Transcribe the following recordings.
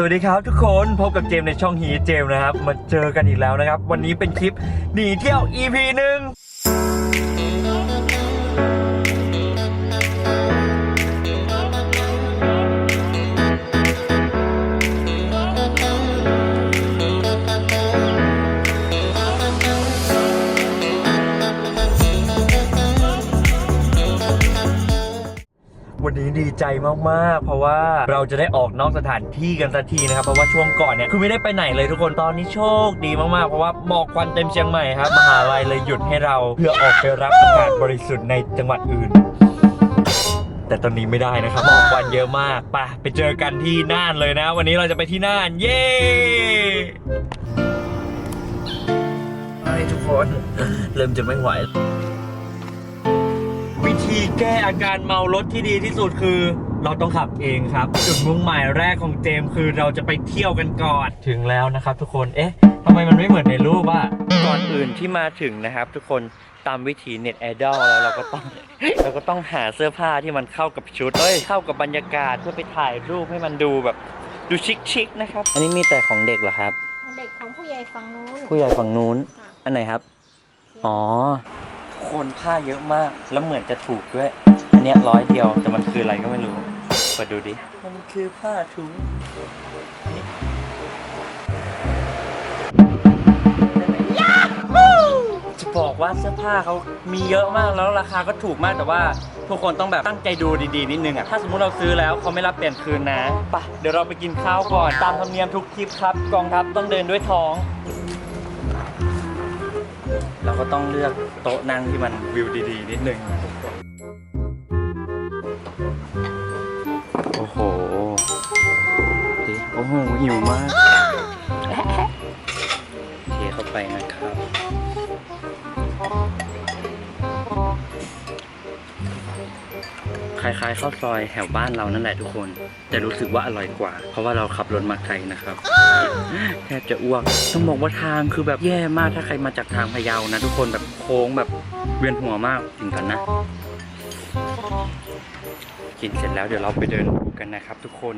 สวัสดีครับทุกคนพบกับเจมในช่องฮีเจมนะครับ มาเจอกันอีกแล้วนะครับ วันนี้เป็นคลิปหนีเที่ยว EP หนึ่ง วันนี้ดีใจมากๆ เพราะว่าเราจะได้ออกนอกสถานที่กันสักทีนะครับ เพราะว่าช่วงก่อนเนี่ยคือไม่ได้ไปไหนเลยทุกคน ตอนนี้โชคดีมากๆ เพราะว่าหมอกควันเต็มเชียงใหม่ครับ มหาลัยเลยหยุดให้เราเพื่อออกไปรับอากาศบริสุทธิ์ในจังหวัดอื่น แต่ตอนนี้ไม่ได้นะครับหมอกควันเยอะมากไปไปเจอกันที่น่านเลยนะ วันนี้เราจะไปที่น่าน เย้ไปทุกคน เริ่มจะไม่ไหว ธีแก้อาการเมารถที่ดีที่สุดคือ เราต้องขับเองครับ จุดมุ่งหมายแรกของเจมส์คือเราจะไปเที่ยวกันก่อนถึงแล้วนะครับ ทุกคนเอ๊ะทำไมมันไม่เหมือนในรูปอะก่อนอื่นที่มาถึงนะครับ ทุกคนตามวิถีเน็ตไอดอลแล้วเราก็ต้องเราก็ต้องหาเสื้อผ้าที่มันเข้ากับชุดเอ้ยเข้ากับบรรยากาศเพื่อไปถ่ายรูปให้มันดูแบบดูชิคๆนะครับ อันนี้มีแต่ของเด็กเหรอครับ เด็กของผู้ใหญ่ฝั่งนู้น ผู้ใหญ่ฝั่งนู้นค่ะอันไหนครับ อ๋อ คนผ้าเยอะมาก แล้วเหมือนจะถูกด้วย อันเนี้ยร้อยเดียว แต่มันคืออะไรก็ไม่รู้ เปิดดูดิ มันคือผ้าถุงจะบอกว่าเสื้อผ้าเขามีเยอะมากแล้วราคาก็ถูกมากแต่ว่า ทุกคนต้องแบบตั้งใจดูดีๆนิดนึงอะ ถ้าสมมุติเราซื้อแล้วเขาไม่รับเปลี่ยนคืนนะ ไปะเดี๋ยวเราไปกินข้าวก่อน ตามธรรมเนียมทุกทริปครับ กองทัพต้องเดินด้วยท้อง เราก็ต้องเลือกโต๊ะนั่งที่มันวิวดีๆ นิดนึง โอ้โหดิโอ้โหหิวมากเทเข้าไปนะ ล้ายๆข้าวซอยแถวบ้านเรานั่นแหละทุกคน แต่รู้สึกว่าอร่อยกว่า เพราะว่าเราขับรถมาไกลนะครับแทบจะอ้วกต้องบอกว่าทางคือแบบแย่มากถ้าใครมาจากทางพะเยานะ ทุกคนแบบโค้งแบบเวียนหัวมากจริงกันนะกินเสร็จแล้วเดี๋ยวเราไปเดินดูกันนะครับ ทุกคน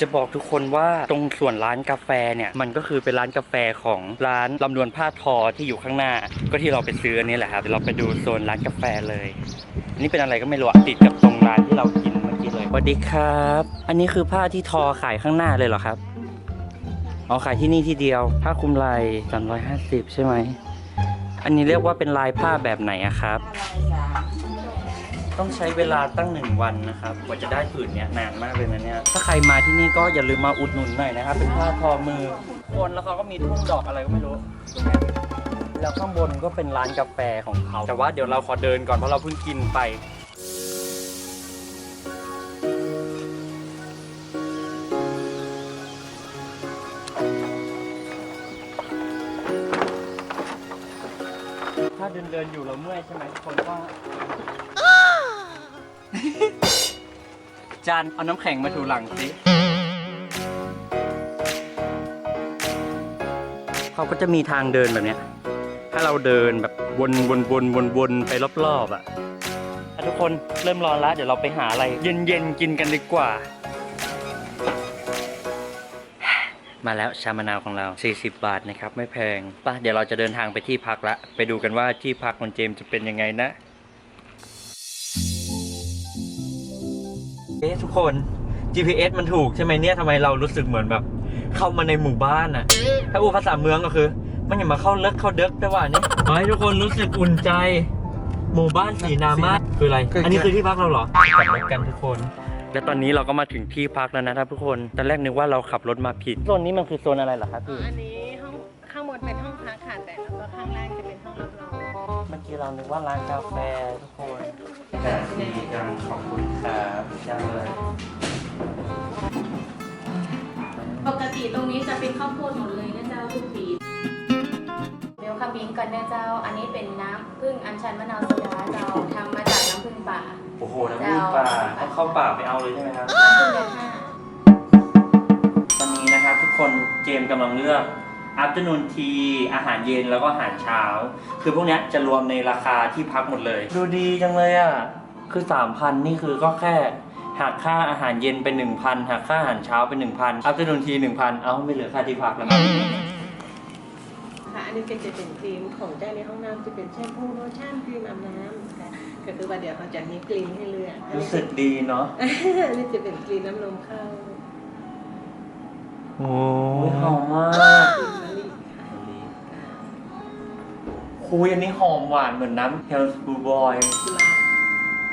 จะบอกทุกคนว่าตรงส่วนร้านกาแฟเนี่ยมันก็คือเป็นร้านกาแฟของร้านลำดวนผ้าทอที่อยู่ข้างหน้า ก็ที่เราไปซื้อนนี้แหละครับเดี๋ยวเราไปดูโซนร้านกาแฟเลยอันนี้เป็นอะไรก็ไม่รู้ติดกับตรง ร้านที่เรากินเมื่อกี้เลยสวัสดีครับ อันนี้คือผ้าที่ทอขายข้างหน้าเลยเหรอครับเอ๋อขายที่นี่ที่เดียว ผ้าคลุมลาย350 ใช่ไหม อันนี้เรียกว่าเป็นลายผ้าแบบไหนอะครับ ต้องใช้เวลาตั้งหนึ่งวันนะครับ กว่าจะได้ผืนเนี้ยนานมากเลยนะเนี่ย ถ้าใครมาที่นี่ก็อย่าลืมมาอุดหนุนหน่อยนะครับ เป็นผ้าทอมือคนแล้วเขาก็มีทุ่งดอกอะไรก็ไม่รู้ แล้วข้างบนก็เป็นร้านกาแฟของเขา แต่ว่าเดี๋ยวเราขอเดินก่อนเพราะเราเพิ่งกินไป ดินเดินๆอยู่เราเมื่อยใช่ไหมคนก็จานเอาน้ำแข็งมาถูหลังสิเขาก็จะมีทางเดินแบบเนี้ย ถ้าเราเดินแบบวนวนวนวนวนไปรอบๆอะอะทุกคนเริ่มร้อนแล้วเดี๋ยวเราไปหาอะไร เย็นๆกินกันดีกว่า มาแล้วชามะนาวของเรา 40 บาทนะครับ ไม่แพงป่ะเดี๋ยวเราจะเดินทางไปที่พักละ ไปดูกันว่าที่พักของเจมส์จะเป็นยังไงนะเอ๊ะทุกคน GPS มันถูกใช่ไหมเนี่ยทำไมเรารู้สึกเหมือนแบบ เข้ามาในหมู่บ้านอะถ้าอูภาษาเมืองก็คือ มันอย่ามาเข้าเลิกเข้าเด็กได้ว่านี่ขอให้ทุกคนรู้สึกอุ่นใจ หมู่บ้านสีนามาคืออะไร อันนี้คือที่พักเราเหรขับรถกันทุกคน และตอนนี้เราก็มาถึงที่พักแล้วนะครับทุกคนตอนแรกนึกว่าเราขับรถมาผิดโซนนี้มันคือโซนอะไรเหรอครับพี่อันนี้ห้องข้างบนเป็นห้องพักค่ะแต่แล้วก็ข้างล่างจะเป็นห้องรับรองเมื่อกี้เรานึกว่าร้านกาแฟทุกคนแต่ดีจังขอบคุณครับจังเลยปกติตรงนี้จะเป็นข้าวโพดหมดเลยนะเจ้าทุกปีเบลคาบิงกันนะเจ้า อันนี้เป็นน้ำผึ้งอัญชันมะนาวโซดาเจ้าทำมาจากน้ำผึ้งป่า โอ้โหน้ำผึ้งป่าเอาเข้าป่าไปเอาเลยใช่ไหมครับ น้ำผึ้งเดือนห้าตอนนี้นะครับทุกคนเจมส์กำลังเลือก afternoon tea อาหารเย็นแล้วก็อาหารเช้า คือพวกเนี้ยจะรวมในราคาที่พักหมดเลย ดูดีจังเลยอะ คือ 3,000 นี่คือก็แค่หักค่าอาหารเย็นเป็นหนึ่งพันหักค่าอาหารเช้าเป็นหนึ่งพันอัพเดนูนทีหนึ่งพันเอ้าไม่เหลือค่าที่พักแล้วครับค่ะ อันนี้ก็จะเป็นครีมของเจ้าในห้องน้ำจะเป็นแชมพูโลชั่นครีมอาบน้ำค่ะก็คือว่าเดี๋ยวเราจะมีกลิ่นให้เลือกอันรู้นี้สึกดีเนาะอันนี้จะเป็นกลิ่นน้ำนมข้าวโอ้ยหอมมากกลิ่นมะลิค่ะคุยอันนี้หอมหวานเหมือนน้ำเฮลส์บูบอยกุหลาบ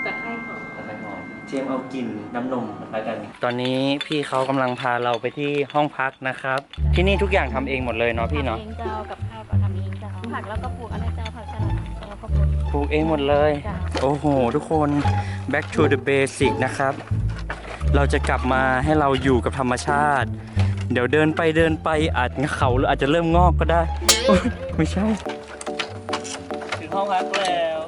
ตะไคร้หอม อะไรหอมเจมเอากลิ่นน้ำนมแล้วกัน ตอนนี้พี่เขากำลังพาเราไปที่ห้องพักนะครับ ที่นี่ทุกอย่างทำเองหมดเลยเนาะพี่เนาะ ทำเองเจ้ากับ ผักแล้วก็ปลูกอะไรเจ้าผักสลัดแล้วก็ปลูก ปลูกเองหมดเลย จ้ะ โอ้โห ทุกคน back to the basic นะครับ เราจะกลับมาให้เราอยู่กับธรรมชาติ เดี๋ยวเดินไปเดินไปอาจเขาหรืออาจจะเริ่มงอกก็ได้โอ๊ยไม่ใช่ ถึงห้องพักแล้ว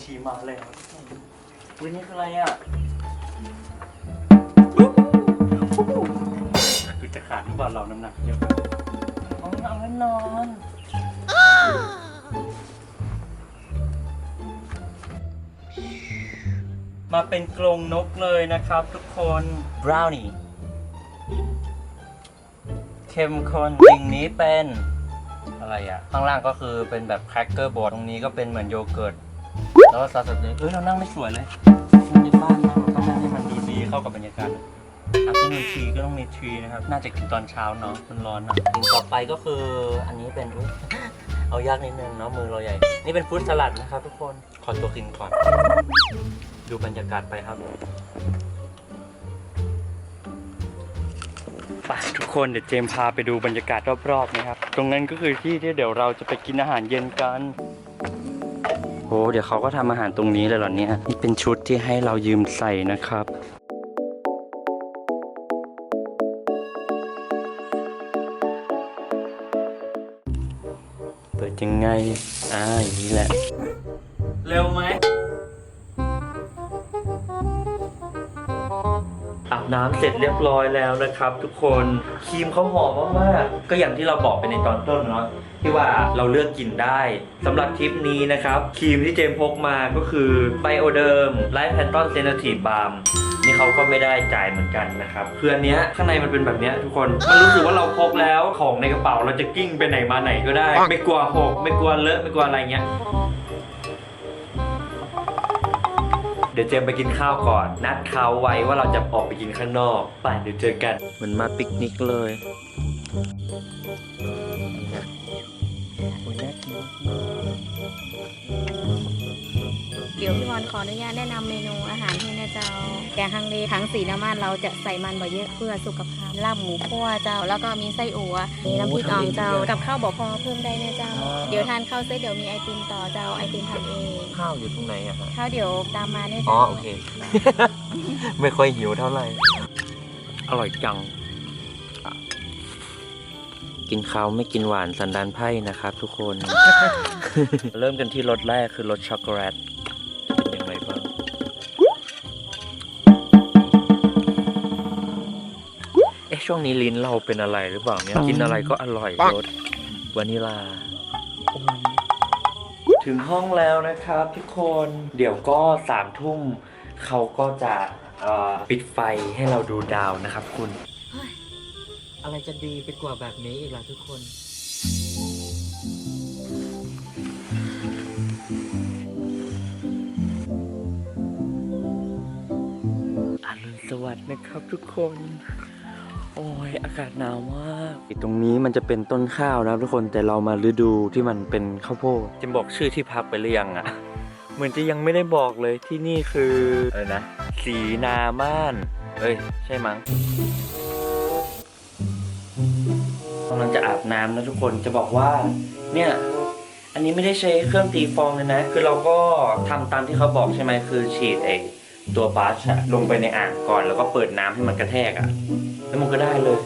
อัตโนนทีมาเลยครับวินี่คืออะไรอะคือจะขาดหรือเปล่าเราน้ำหนักเยอะเอาเอาไว้นอนมาเป็นกรงนกเลยนะครับทุกคนบราวนี่เข้มข้นสิ่งนี้เป็นอะไรอะข้างล่างก็คือเป็นแบบแครกเกอร์บอร์ดตรงนี้ก็เป็นเหมือนโยเกิร์ต แล้วก็ซอสเต็กเอ้ยเรานั่งไม่สวยเลยมันในบ้านเราต้องนั่งให้มันดูดีเข้ากับบรรยากาศอัพที่มีทีก็ต้องมีทีนะครับ น่าจะกินตอนเช้าเนาะมันร้อนอะสิ่งต่อไปก็คืออันนี้เป็นอุ๊ยเอายากนิดนึงเนาะมือเราใหญ่ นี่เป็นฟรุตสลัดนะครับทุกคนขอตัวกินก่อน ดูบรรยากาศไปครับไปทุกคนเดี๋ยวเจมพาไปดูบรรยากาศรอบๆนะครับ ตรงนั้นก็คือที่ที่เดี๋ยวเราจะไปกินอาหารเย็นกัน โอ้เดี๋ยวเขาก็ทำอาหารตรงนี้เลยเหรอเนี่ยนี่เป็นชุดที่ให้เรายืมใส่นะครับเปิดยังไงอ่าอย่างนี้แหละ เร็วไหม น้ำเสร็จเรียบร้อยแล้วนะครับ ทุกคนครีมเขาหอมมากๆก็อย่างที่เราบอกไปในตอนต้นเนาะที่ว่าเราเลือกกินได้สำหรับทริปนี้นะครับครีมที่เจมพกมาก็คือไบโอเดิมไลท์แพนตอนเซนทีฟบาร์มนี่เขาก็ไม่ได้จ่ายเหมือนกันนะครับคืออันเนี้ยข้างในมันเป็นแบบเนี้ยทุกคนมันรู้สึกว่าเราพกแล้วของในกระเป๋าเราจะกิ้งไปไหนมาไหนก็ได้ ไม่กลัวหกไม่กลัวเลอะไม่กลัวอะไรเงี้ย ดี๋ยวเจมไปกินข้าวก่อน นัดเขาไว้ว่าเราจะออกไปกินข้างนอก ไปเดี๋ยวเจอกัน เหมือนมาปิกนิกเลย อนขออนุญาตแนะนำเมนูอาหารให้นะเจ้า แกงฮังเลทั้งสีน้ำมันเราจะใส่มันบ่เยอะเพื่อสุขภาพลาบหมูคั่วเจ้า แล้วก็มีไส้อั่วมีน้ำพริกอ่องเจ้า กับข้าวบอกพอเพิ่มได้นะเจ้า เดี๋ยวทานข้าวเสร็จเดี๋ยวมีไอติมต่อเจ้าไอติมทำเองข้าวอยู่ตรงไหนอะฮะข้าวเดี๋ยวตามมาเนี่ยอ๋อเจ้าโอเค ไม่ค่อยหิวเท่าไหร่ อร่อยจัง กินข้าวไม่กินหวานสันดานไพ่นะครับทุกคน เริ่มกันที่รสแรกคือรสช็อกโกแลต ช่วงนี้ลิ้นเราเป็นอะไรหรือเปล่าเนี่ยกินอะไรก็อร่อยรสวานิลา ถึงห้องแล้วนะครับทุกคนเดี๋ยวก็สามทุ่มเขาก็จะเอ่อปิดไฟให้เราดูดาวนะครับคุณ อะไรจะดีไปกว่าแบบนี้อีกล่ะทุกคน อรุณสวัสดิ์นะครับทุกคน โอ้ยอากาศหนาวมากตรงนี้มันจะเป็นต้นข้าวนะทุกคนแต่เรามาฤดูที่มันเป็นข้าวโพดจะบอกชื่อที่พักไปหรือยังอะเหมือนจะยังไม่ได้บอกเลยที่นี่คืออะไรนะสีนาม่านเอ้ยใช่มั้งกำลังจะอาบน้ำนะทุกคนจะบอกว่าเนี่ยอันนี้ไม่ได้ใช้เครื่องตีฟองเลยนะ คือเราก็ทำตามที่เขาบอกใช่ไหมคือฉีดไอตัวบลัชอะลงไปในอ่างก่อน แล้วก็เปิดน้ำให้มันกระแทกอะ แล้วมันก็ได้เลย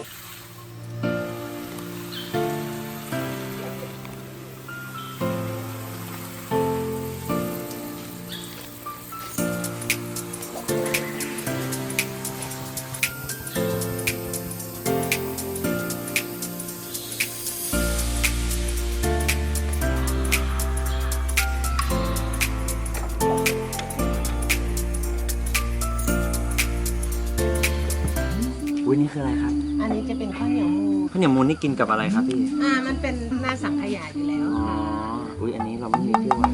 กินกับอะไรครับพี่ อ่ามันเป็นหน้าสังขยาอยู่แล้วอ๋อ ค่ะอุ้ยอันนี้เราไม่มีชื่อไว้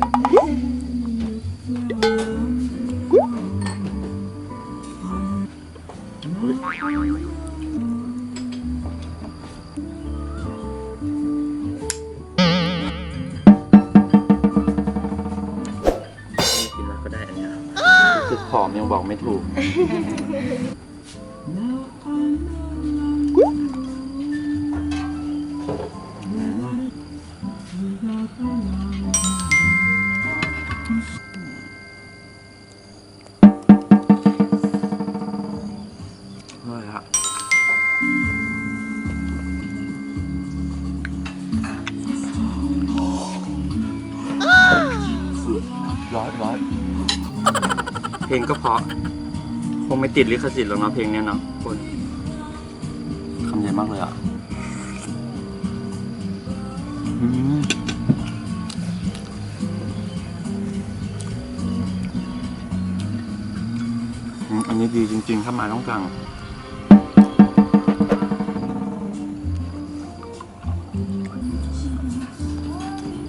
กินแล้วก็ได้อันเนี้ยรู้สึกผอมยังบอกไม่ถูก ก็เพราะ คงไม่ติดลิขสิทธิ์หรอกเนาะเพลงเนี้ยเนาะคนคำใหญ่มากเลยอะอืมอืมอันนี้ดีจริงๆ ถ้ามาต้องสั่ง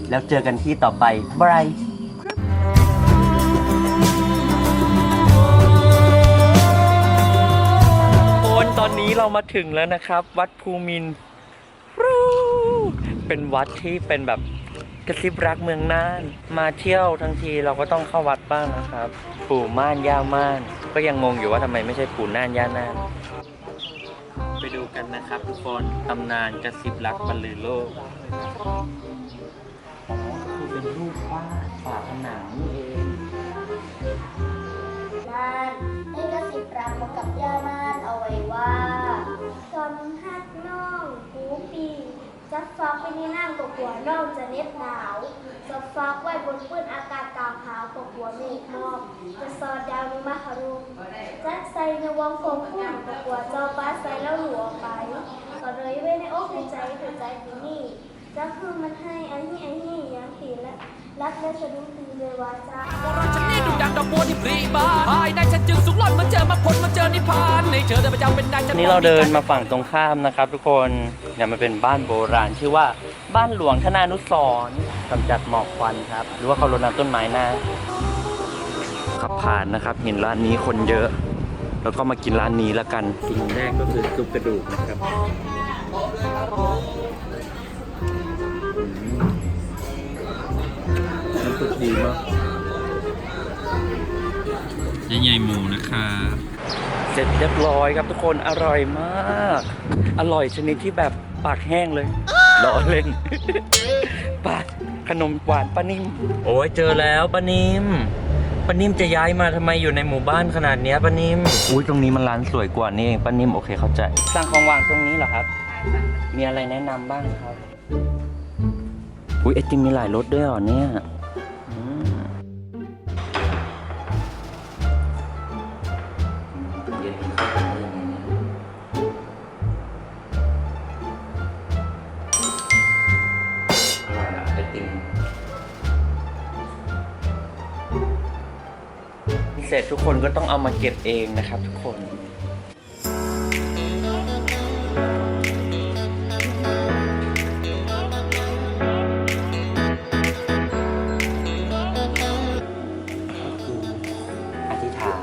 แล้วเจอกันที่ต่อไปบาย นี้เรามาถึงแล้วนะครับ วัดภูมินเป็นวัดที่เป็นแบบกระซิบรักเมืองน่าน มาเที่ยวทั้งทีเราก็ต้องเข้าวัดบ้างนะครับ ปู่ม่านย่าม่าน ก็ยังงงอยู่ว่าทำไมไม่ใช่ปู่น่านย่าน่าน ไปดูกันนะครับ ทุกคนตำนานกระซิบรักบรรลือโลกอ๋อคือเป็นรูปวาดฝาผนังนี่เองม่าน ให้กระสิบรักมากับย่าม่านเอาไว้ว่าตอนฮักน้องหูปีจับฟอกไปในน้ำกับหัวน้องจะเน็บหนาวจับฟอกไว้บนพื้นอากาศกลางขาวกับหัวเมฆมอกจะสอดดาวในมหารุมจัดใส่ในวงโฟมพุ่มกับหัวเจ้าป้าใส่แล้วหลัวไปก็เลยไว้ในอกในใจในใจที่นี่จะคือมันให้อันนี้อันนี้ยังตีและ รักและสะดุ้งตีเลยวาจาฉันนี่ดุดังดอกบัวที่ปรีบานภายในฉันจึงสุขล้นมาเจอมาพ้นมาเจอนิพพานในเธอได้ประจำเป็นนายวันนี้เราเดินมาฝั่งตรงข้ามนะครับ ทุกคนเนี่ยมันเป็นบ้านโบราณชื่อว่าบ้านหลวงธนานุสรณ์กำจัดหมอกควันครับ หรือว่าเขารดน้ำต้นไม้นะขับผ่านนะครับ เห็นร้านนี้คนเยอะ แล้วก็มากินร้านนี้แล้วกันสิ่งแรกก็คือซุปกระดูกนะครับ น้ำซุปดีมากใหญ่ๆหมูนะครับเสร็จเรียบร้อยครับทุกคนอร่อยมาก อร่อยชนิดที่แบบปากแห้งเลยล้อเล่นปาขนมหวานป้านิ่ม โอ้ยเจอแล้วป้านิ่มป้านิ่มจะย้ายมาทำไมอยู่ในหมู่บ้านขนาดเนี้ยป้านิ่มอุ้ยตรงนี้มันร้านสวยกว่านี่เองป้านิ่มโอเคเข้าใจสั่งของหวานตรงนี้เหรอครับ มีอะไรแนะนำบ้างครับอุ้ยไอติมมีหลายรสด้วยเหรอเนี่ย เสร็จทุกคนก็ต้องเอามาเก็บเองนะครับทุกคนอธิษฐาน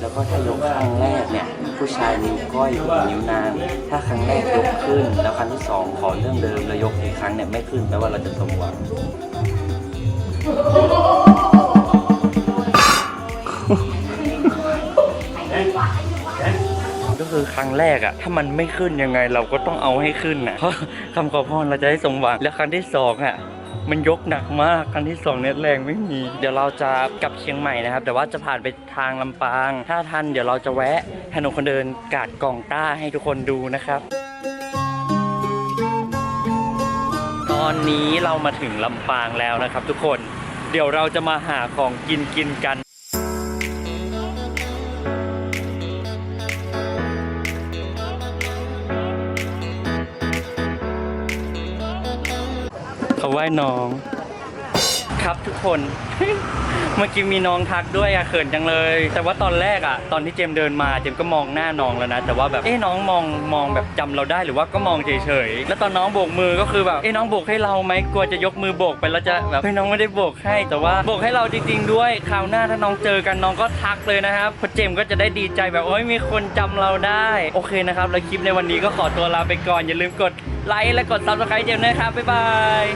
แล้วก็ถ้ายกครั้งแรกเนี่ย ผู้ชายนิ้วก้อยกับนิ้วนาง ถ้าครั้งแรกยกขึ้น แล้วครั้งที่สองขอเรื่องเดิมแล้วยกอีกครั้งเนี่ยไม่ขึ้นแปลว่าเราจะสมหวัง คือครั้งแรกอะถ้ามันไม่ขึ้นยังไงเราก็ต้องเอาให้ขึ้นนะเพราะคำขอพรเราจะให้สมหวังแล้วครั้งที่สองอะมันยกหนักมากครั้งที่สองเนี่ยแรงไม่มี เดี๋ยวเราจะกลับเชียงใหม่นะครับ แต่ว่าจะผ่านไปทางลำปาง ถ้าทันเดี๋ยวเราจะแวะถนนคนเดินกาดกล่องต้าให้ทุกคนดูนะครับ ตอนนี้เรามาถึงลำปางแล้วนะครับ ทุกคน เดี๋ยวเราจะมาหาของกินกินกัน ว้น้อง ครับทุกคน เมื่อกี้มีน้องทักด้วยอะเขินจังเลย แต่ว่าตอนแรกอะตอนที่เจมเดินมาเจมก็มองหน้าน้องแล้วนะ แต่ว่าแบบเอ๊ะน้องมองมองแบบจำเราได้หรือว่าก็มองเฉยๆแล้วตอนน้องโบกมือก็คือแบบเอ๊ะน้องโบกให้เราไหมกลัวจะยกมือโบกไปแล้วจะแบบเฮ้ยน้องไม่ได้โบกให้แต่ว่าโบกให้เราจริง ๆ ด้วยคราวหน้าถ้าน้องเจอกันน้องก็ทักเลยนะครับเพราะเจมก็จะได้ดีใจแบบโอ้ยมีคนจำเราได้ โอเคนะครับแล้วคลิปในวันนี้ก็ขอตัวลาไปก่อนอย่าลืมกดไลค์และกดซับสไครต์เจมนะครับบ๊ายบาย